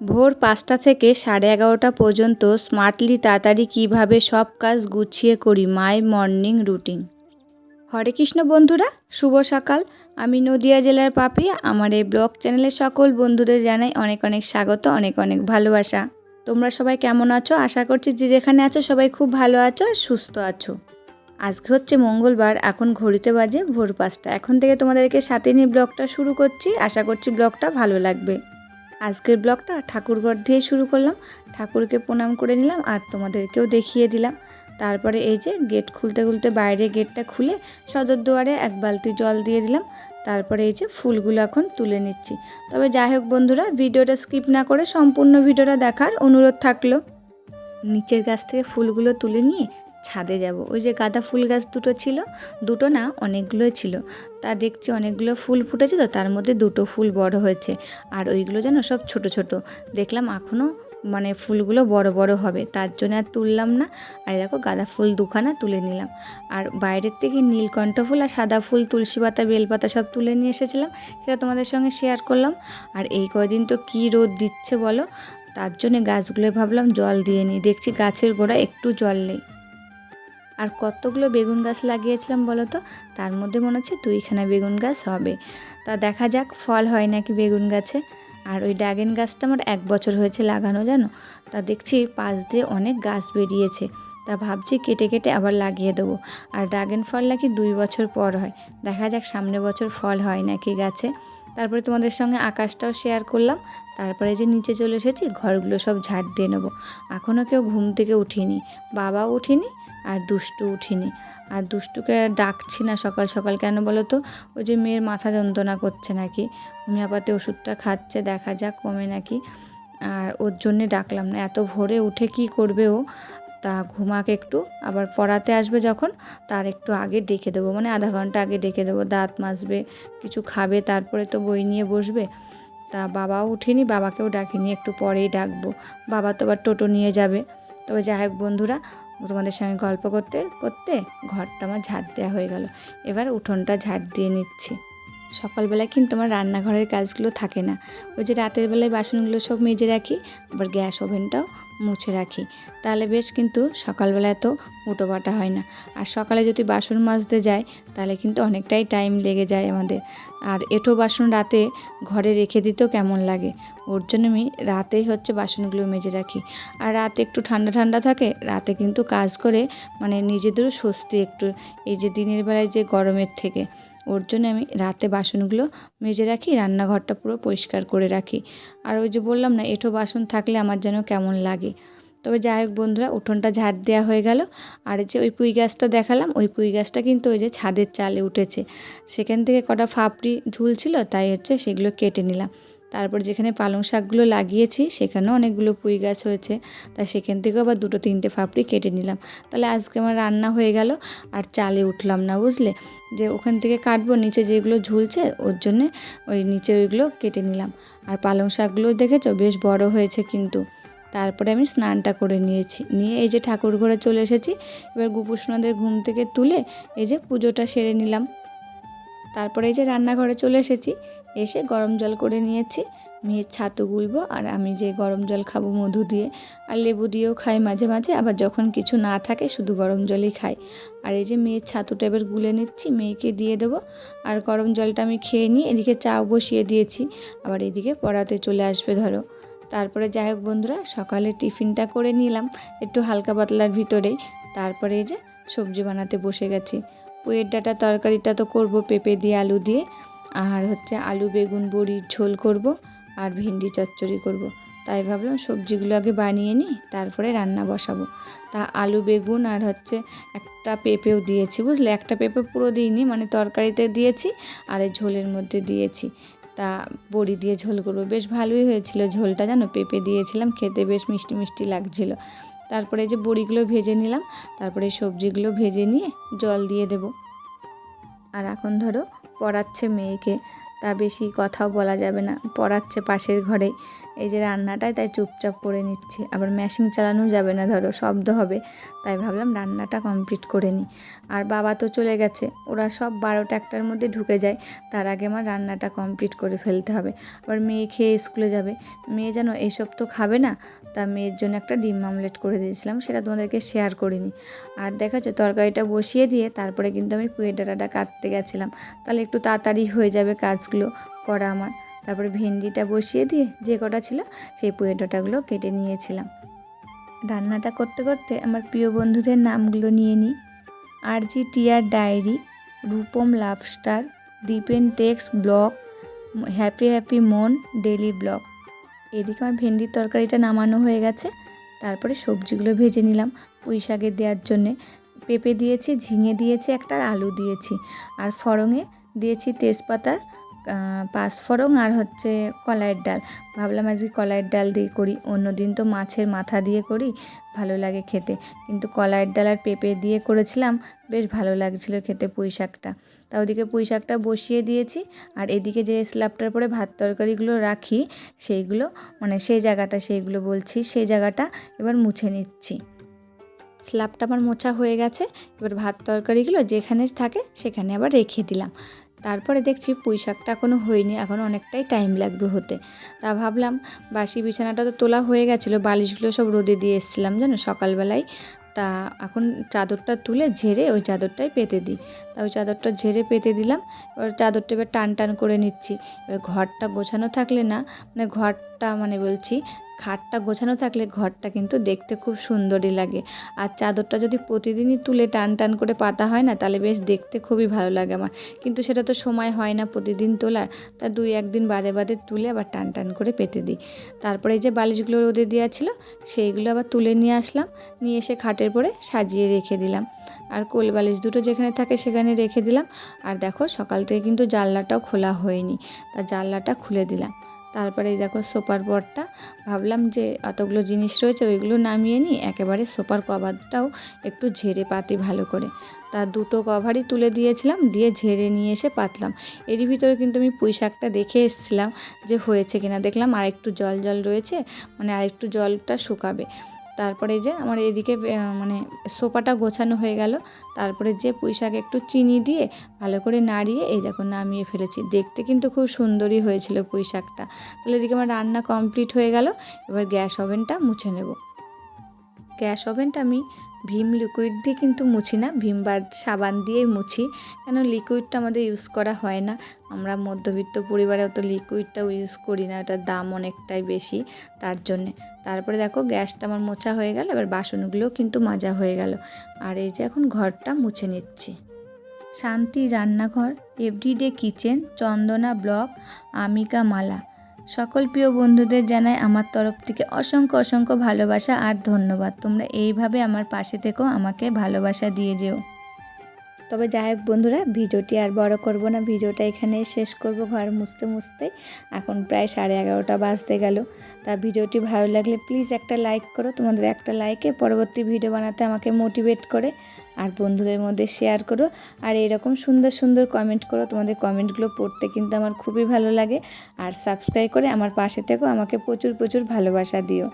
ভোর পাঁচটা থেকে সাড়ে এগারোটা পর্যন্ত স্মার্টলি তাড়াতাড়ি কীভাবে সব কাজ গুছিয়ে করি my morning routine Hare Krishna বন্ধুরা, শুভ সকাল। আমি নদিয়া জেলার পাপিয়া। আমার এই ব্লগ চ্যানেলের সকল বন্ধুদের জানাই অনেক অনেক স্বাগত, অনেক অনেক ভালোবাসা। তোমরা সবাই কেমন আছো? আশা করছি যে যেখানে আছো সবাই খুব ভালো আছো আর সুস্থ আছো। আজকে হচ্ছে মঙ্গলবার, এখন ঘড়িতে বাজে ভোর পাঁচটা। এখন থেকে তোমাদেরকে সাথে নিয়ে ব্লগটা শুরু করছি। আশা করছি ব্লগটা ভালো লাগবে। আজকের ব্লগটা ঠাকুরঘর দিয়ে শুরু করলাম। ঠাকুরকে প্রণাম করে নিলাম আর তোমাদেরকেও দেখিয়ে দিলাম। তারপরে এই যে গেট খুলতে খুলতে বাইরে গেটটা খুলে সদর দুয়ারে এক বালতি জল দিয়ে দিলাম। তারপরে এই যে ফুলগুলো এখন তুলে নিচ্ছি। তবে যাই হোক বন্ধুরা, ভিডিওটা স্কিপ না করে সম্পূর্ণ ভিডিওটা দেখার অনুরোধ থাকল। নিচের গাছ থেকে ফুলগুলো তুলে নিয়ে ছাদে যাব। ওই যে গাঁদা ফুল গাছ দুটো ছিল, দুটো না অনেকগুলোই ছিল। তা দেখছি অনেকগুলো ফুল ফুটেছে তো, তার মধ্যে দুটো ফুল বড় হয়েছে। আর ওইগুলো যেন সব ছোট ছোট। দেখলাম এখনও মানে ফুলগুলো বড় বড় হবে। তার জন্য আর তুললাম না। আর দেখো গাঁদা ফুল দুখানা তুলে নিলাম। আর বাইরের থেকে নীলকণ্ঠ ফুল আর সাদা ফুল, তুলসী পাতা, বেলপাতা সব তুলে নিয়ে এসেছিলাম। সেটা তোমাদের সঙ্গে শেয়ার করলাম। আর এই কয়দিন তো কী রোদ দিচ্ছে বলো? তার জন্যে গাছগুলো ভাবলাম জল দিয়ে নিই। দেখছি গাছের গোড়া একটু জল নেই। আর কতগুলো বেগুন গাছ লাগিয়েছিলাম বলো তো? তার মধ্যে মনে হচ্ছে দুইখানা বেগুন গাছ হবে। তা দেখা যাক, ফল হয় নাকি বেগুন গাছে। আর ওই ড্রাগন গাছটা আমার এক বছর হয়েছে লাগানো, জানো? তা দেখছি পাশ দিয়ে অনেক গাছ বেরিয়েছে। তা ভাবছি কেটে কেটে আবার লাগিয়ে দেবো। আর ড্রাগন ফল নাকি দুই বছর পর হয়। দেখা যাক সামনে বছর ফল হয় নাকি গাছে। তারপরে তোমাদের সঙ্গে আকাশটাও শেয়ার করলাম। তারপরে যে নিচে চলে এসেছি, ঘরগুলো সব ঝাড় দিয়ে নেব। এখনও কেউ ঘুম থেকে উঠিনি। বাবাও উঠিনি আর দুষ্টু উঠিনি। আর দুষ্টুকে ডাকছি না সকাল সকাল। কেন বলো তো? ওই যে মেয়ের মাথা যন্ত্রণা করছে নাকি? হোমিওপ্যাথি ওষুধটা খাচ্ছে, দেখা যাক কমে নাকি। আর ওর জন্যে ডাকলাম না। এত ভোরে উঠে কি করবে ও? তা ঘুমাকে একটু, আবার পড়াতে আসবে যখন, তার একটু আগে ডেকে দেবো। মানে আধা ঘণ্টা আগে ডেকে দেবো। দাঁত মাজবে, কিছু খাবে, তারপরে তো বই নিয়ে বসবে। তা বাবাও উঠেনি, বাবাকেও ডাকিনি, একটু পরেই ডাকবো। বাবা তো আবার টোটো নিয়ে যাবে। তবে যাই হোক বন্ধুরা তোমাদের সঙ্গে গল্প করতে করতে ঘরটা আমার ঝাড় দেওয়া হয়ে গেল। এবার উঠোনটা ঝাড় দিয়ে নিচ্ছি। সকালবেলায় কিন্তু আমার রান্নাঘরের কাজগুলো থাকে না। ওই যে রাতের বেলায় বাসনগুলো সব মেজে রাখি, আবার গ্যাস ওভেনটাও মুছে রাখি। তাহলে বেশ কিন্তু সকালবেলা এত উটোপাটা হয় না। আর সকালে যদি বাসন মাজতে যায় তাহলে কিন্তু অনেকটাই টাইম লেগে যায় আমাদের। আর এঁটো বাসন রাতে ঘরে রেখে দিতেও কেমন লাগে? ওর জন্য আমি রাতেই হচ্ছে বাসনগুলো মেজে রাখি। আর রাতে একটু ঠান্ডা ঠান্ডা থাকে, রাতে কিন্তু কাজ করে মানে নিজেদেরও স্বস্তি একটু। এই যে দিনের বেলায় যে গরমের থেকে। ওর জন্য আমি রাতে বাসনগুলো মেজে রাখি, রান্নাঘরটা পুরো পরিষ্কার করে রাখি। আর ওই যে বললাম না, এঁঠো বাসন থাকলে আমার যেন কেমন লাগে। তবে যাই হোক বন্ধুরা, উঠোনটা ঝাড় দেওয়া হয়ে গেল। আর যে ওই পুঁই গাছটা দেখালাম, ওই পুঁই গাছটা কিন্তু ওই যে ছাদের চালে উঠেছে। সেখান থেকে কটা ফাপড়ি ঝুলছিল, তাই হচ্ছে সেগুলো কেটে নিলাম। তারপর যেখানে পালং শাকগুলো লাগিয়েছি, সেখানেও অনেকগুলো পুঁই গাছ হয়েছে। তা সেখান থেকেও আবার দুটো তিনটে ফাপড়ি কেটে নিলাম। তাহলে আজকে আমার রান্না হয়ে গেল, আর চালে উঠলাম না, বুঝলে? যে ওখান থেকে কাটবো, নিচে যেগুলো ঝুলছে, ওর জন্যে ওই নিচে ওইগুলো কেটে নিলাম। আর পালং শাকগুলো দেখেছ? বেশ বড় হয়েছে কিন্তু। তারপরে আমি স্নানটা করে নিয়েছি। নিয়ে এই যে ঠাকুর ঘরে চলে এসেছি, এবার গুপুসোনাদের ঘুম থেকে তুলে এই যে পুজোটা সেরে নিলাম। তারপরে এই যে রান্নাঘরে চলে এসেছি। এসে গরম জল করে নিয়েছি। মেয়ের ছাতু গুলবো আর আমি যে গরম জল খাব মধু দিয়ে। আর লেবু দিয়েও খাই মাঝে মাঝে, আবার যখন কিছু না থাকে শুধু গরম জলই খাই। আর এই যে মেয়ের ছাতুটা এবার গুলে নিচ্ছি, মেয়েকে দিয়ে দেবো। আর গরম জলটা আমি খেয়ে নিয়ে এদিকে চাও বসিয়ে দিয়েছি। আবার এদিকে পড়াতে চলে আসবে ধরো। তারপরে যাই হোক বন্ধুরা, সকালে টিফিনটা করে নিলাম। একটু হালকা পাতলার ভিতরেই। তারপরে এই যে সবজি বানাতে বসে গেছি। পুয়ের ডাটা তরকারিটা তো করব পেঁপে দিয়ে, আলু দিয়ে। আর হচ্ছে আলু, বেগুন বড়ির ঝোল করব আর ভেন্ডি চচ্চড়ি করব। তাই ভাবলাম সবজিগুলো আগে বানিয়ে নিই, তারপরে রান্না বসাবো। তা আলু, বেগুন আর হচ্ছে একটা পেঁপেও দিয়েছি, বুঝলে? একটা পেঁপে পুরো দিইনি মানে তরকারিতে দিয়েছি আর এই ঝোলের মধ্যে দিয়েছি। তা বড়ি দিয়ে ঝোল করব। বেশ ভালোই হয়েছিল ঝোলটা, জানো? পেঁপে দিয়েছিলাম, খেতে বেশ মিষ্টি মিষ্টি লাগছিল। তারপরে যে বড়িগুলো ভেজে নিলাম, তারপরে সবজিগুলো ভেজে নিয়ে জল দিয়ে দেব। আর এখন ধরো পড়াচ্ছে মেয়েকে, তা বেশি কথাও বলা যাবে না, পড়াচ্ছে পাশের ঘরে এই যে রান্নাটাই তাই চুপচাপ করে নিচ্ছি। আবার মেশিন চালানো যাবে না, ধরো শব্দ হবে। তাই ভাবলাম রান্নাটা কমপ্লিট করে নিই। আর বাবা তো চলে গেছে। ওরা সব বারোটা একটার মধ্যে ঢুকে যায়। তার আগে আমার রান্নাটা কমপ্লিট করে ফেলতে হবে। আবার মেয়ে খেয়ে স্কুলে যাবে। মেয়ে যেন এইসব তো খাবে না, তা মেয়ের জন্য একটা ডিম আমলেট করে দিয়েছিলাম। সেটা তোমাদেরকে শেয়ার করিনি। আর দেখা যাচ্ছে তরকারিটা বসিয়ে দিয়ে তারপরে কিন্তু আমি পুয়ের ডাটাটা কাটতে গেছিলাম। তাহলে একটু তাড়াতাড়ি হয়ে যাবে কাজগুলো করা আমার। তারপরে ভেন্ডিটা বসিয়ে দিয়ে যে কটা ছিল সেই পুয়ের ডাঁটাগুলো কেটে নিয়েছিলাম। রান্নাটা করতে করতে আমার প্রিয় বন্ধুদের নামগুলো নিয়ে নিই। আর জি টিয়ার diary, Rupam love star, Dipen text blog, happy happy Mon, daily blog. এদিকে আমার ভেন্ডির তরকারিটা নামানো হয়ে গেছে। তারপরে সবজিগুলো ভেজে নিলাম পুঁই শাকের দেওয়ার জন্যে। পেঁপে দিয়েছি, ঝিঙে দিয়েছি, একটা আলু দিয়েছি। আর ফড়ঙে দিয়েছি তেজপাতা পাঁচফোড়ন আর হচ্ছে কলাইয়ের ডাল। ভাবলাম আজকে কলাইয়ের ডাল দিয়ে করি, অন্য দিন তো মাছের মাথা দিয়ে করি, ভালো লাগে খেতে। কিন্তু কলাইয়ের ডাল আর পেঁপে দিয়ে করেছিলাম, বেশ ভালো লাগছিল খেতে পুঁই শাকটা। তা ওদিকে পুঁই শাকটা বসিয়ে দিয়েছি, আর এদিকে যে স্ল্যাবটার পরে ভাত তরকারিগুলো রাখি, সেইগুলো মানে সেই জায়গাটা সেইগুলো বলছি, সেই জায়গাটা এবার মুছে নিচ্ছি। স্ল্যাবটা আমার মোছা হয়ে গেছে, এবার ভাত তরকারিগুলো যেখানে থাকে সেখানে আবার রেখে দিলাম। তারপরে দেখছি পুঁই শাকটা এখনও হয়নি, এখন অনেকটাই টাইম লাগবে হতে। তা ভাবলাম, বাসি বিছানাটা তো তোলা হয়ে গেছিল, বালিশগুলো সব রোদে দিয়ে এসেছিলাম জানো সকালবেলায়। তা এখন চাদরটা তুলে ঝেড়ে ওই চাদরটাই পেতে দিই। তা ওই চাদরটা ঝেড়ে পেতে দিলাম, এবার চাদরটা এবার টান টান করে নিচ্ছি। এবার ঘরটা গোছানো থাকলে না মানে ঘরটা মানে বলছি খাটটা গোছানো থাকলে ঘরটা কিন্তু দেখতে খুব সুন্দরই লাগে। আর চাদরটা যদি প্রতিদিনই তুলে টান টান করে পাতা হয় না, তাহলে বেশ দেখতে খুবই ভালো লাগে আমার। কিন্তু সেটা তো সময় হয় না প্রতিদিন তোলার, তা দুই একদিন বাদে বাদে তুলে আবার টান টান করে পেতে দিই। তারপরে এই যে বালিশগুলো রোদে দেওয়া ছিল, সেইগুলো আবার তুলে নিয়ে আসলাম, নিয়ে এসে খাটের পরে সাজিয়ে রেখে দিলাম। আর কোল বালিশ দুটো যেখানে থাকে সেখানে রেখে দিলাম। আর দেখো সকাল থেকে কিন্তু জানলাটাও খোলা হয়নি, তা জানলাটা খুলে দিলাম। তারপরে দেখো সোপার পরটা ভাবলাম যে অতগুলো জিনিস রয়েছে, ওইগুলো নামিয়ে নিই। একেবারে সোপার কভারটাও একটু ঝেড়ে পাতি ভালো করে। তা দুটো কভারই তুলে দিয়েছিলাম, দিয়ে ঝেড়ে নিয়ে এসে পাতলাম। এরই ভিতরে কিন্তু আমি পুঁই শাকটা দেখে এসেছিলাম যে হয়েছে কিনা। দেখলাম আর একটু জল জল রয়েছে মানে আর একটু জলটা শুকাবে। তারপরে যে আমার এদিকে মানে সোপাটা গোছানো হয়ে গেল। তারপরে যে পুঁই শাক একটু চিনি দিয়ে ভালো করে নাড়িয়ে এই দেখো নামিয়ে ফেলেছি। দেখতে কিন্তু খুব সুন্দরই হয়েছিল পুঁই শাকটা। তাহলে এদিকে আমার রান্না কমপ্লিট হয়ে গেল। এবার গ্যাস ওভেনটা মুছে নেব। গ্যাস ওভেনটা আমি ভীম লিকুইড দিয়ে কিন্তু মুছি না, ভীম বার সাবান দিয়েই মুছি। কেন লিকুইডটা আমাদের ইউজ করা হয় না? আমরা মধ্যবিত্ত পরিবারে অত লিকুইডটাও ইউজ করি না, ওটার দাম অনেকটাই বেশি তার জন্যে। তারপরে দেখো গ্যাসটা আমার মোছা হয়ে গেল, এবার বাসনগুলোও কিন্তু মাজা হয়ে গেল। আর এই যে এখন ঘরটা মুছে নিচ্ছি। শান্তি রান্নাঘর everyday kitchen Chandana blog Amika Mala সকল প্রিয় বন্ধুদের জানাই আমার তরফ থেকে অসংখ্য অসংখ্য ভালোবাসা আর ধন্যবাদ। তোমরা এইভাবে আমার পাশে থেকেও আমাকে ভালোবাসা দিয়ে যেও। তবে যাই হোক বন্ধুরা, ভিডিওটি আর বড় করব না। ভিডিওটা এখানে শেষ করব, ঘর মুছতে মুছতে। এখন প্রায় সাড়ে এগারোটা বাজতে গেল। তা ভিডিওটি ভালো লাগলে প্লিজ একটা লাইক করো। তোমাদের একটা লাইকে পরবর্তী ভিডিও বানাতে আমাকে মোটিভেট করে। আর বন্ধুদের মধ্যে শেয়ার করো। আর এরকম সুন্দর সুন্দর কমেন্ট করো। তোমাদের কমেন্টগুলো পড়তে কিন্তু আমার খুবই ভালো লাগে। আর সাবস্ক্রাইব করে আমার পাশে থেকেও আমাকে প্রচুর প্রচুর ভালোবাসা দিও।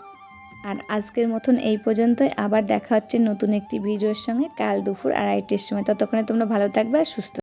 আর আজকের মতন এই পর্যন্তই। আবার দেখা হচ্ছে নতুন একটি ভিডিওর সঙ্গে। কাল দুপুর আড়াইটের সময়। ততক্ষণে তোমরা ভালো থাকবে আর সুস্থ